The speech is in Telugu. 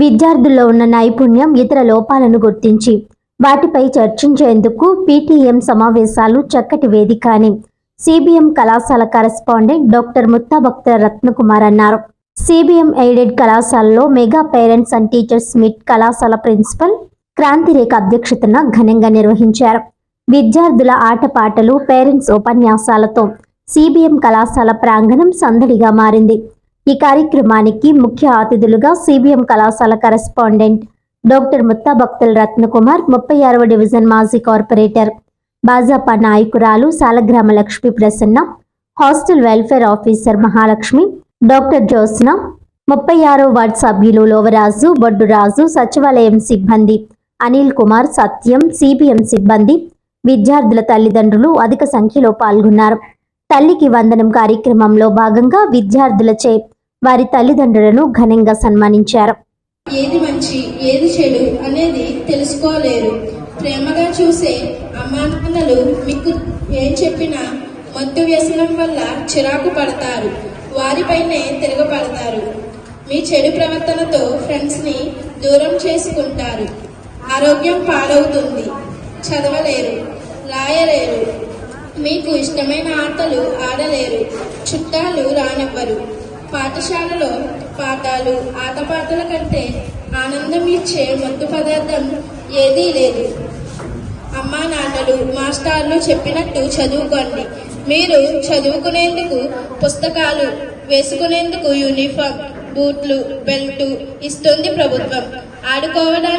విద్యార్థుల్లో ఉన్న నైపుణ్యం ఇతర లోపాలను గుర్తించి వాటిపై చర్చించేందుకు పీటీఎం సమావేశాలు చక్కటి వేదిక అని సిబిఎం కళాశాల కరెస్పాండెంట్ డాక్టర్ ముత్తాభక్త రత్నకుమార్ అన్నారు. సిబిఎం ఎయిడెడ్ కళాశాలలో mega parents and teachers meet కళాశాల ప్రిన్సిపల్ క్రాంతిరేఖ అధ్యక్షతన ఘనంగా నిర్వహించారు. విద్యార్థుల ఆటపాటలు పేరెంట్స్ ఉపన్యాసాలతో సిబిఎం కళాశాల ప్రాంగణం సందడిగా మారింది. ఈ కార్యక్రమానికి ముఖ్య అతిథులుగా సిబిఎం కళాశాల కరెస్పాండెంట్ డాక్టర్ ముత్తా భక్తుల రత్నకుమార్ ముప్పై ఆరవ డివిజన్ మాజీ కార్పొరేటర్ భాజపా నాయకురాలు Salagrama Lakshmi Prasanna hostel welfare officer Mahalakshmi doctor Jyotsna ముప్పై ఆరో వార్డ్ సభ్యులు లోవరాజు బొడ్డురాజు సచివాలయం సిబ్బంది అనిల్ కుమార్ సత్యం సిబిఎం సిబ్బంది విద్యార్థుల తల్లిదండ్రులు అధిక సంఖ్యలో పాల్గొన్నారు. తల్లికి వందనం కార్యక్రమంలో భాగంగా విద్యార్థులచే వారి తల్లిదండ్రులను ఘనంగా సన్మానించారు. ఏది మంచి ఏది చెడు అనేది తెలుసుకోలేరు. ప్రేమగా చూసే అమ్మానాన్నలు మీకు ఏం చెప్పినా మత్తు వ్యసనం వల్ల చిరాకు పడతారు. వారిపైనే తిరగబడతారు. మీ చెడు ప్రవర్తనతో ఫ్రెండ్స్ని దూరం చేసుకుంటారు. ఆరోగ్యం పాడవుతుంది చదవలేరు రాయలేరు. మీకు ఇష్టమైన ఆటలు ఆడలేరు. చుట్టాలు రానివ్వరు. పాఠశాలలో పాఠాలు ఆటపాటల కంటే ఆనందం ఇచ్చే మత్తు పదార్థం ఏదీ లేదు. అమ్మా నాన్నలు మాస్టార్లు చెప్పినట్టు చదువుకోండి. మీరు చదువుకునేందుకు పుస్తకాలు వేసుకునేందుకు యూనిఫామ్ బూట్లు బెల్టు ఇస్తుంది ప్రభుత్వం. ఆడుకోవడానికి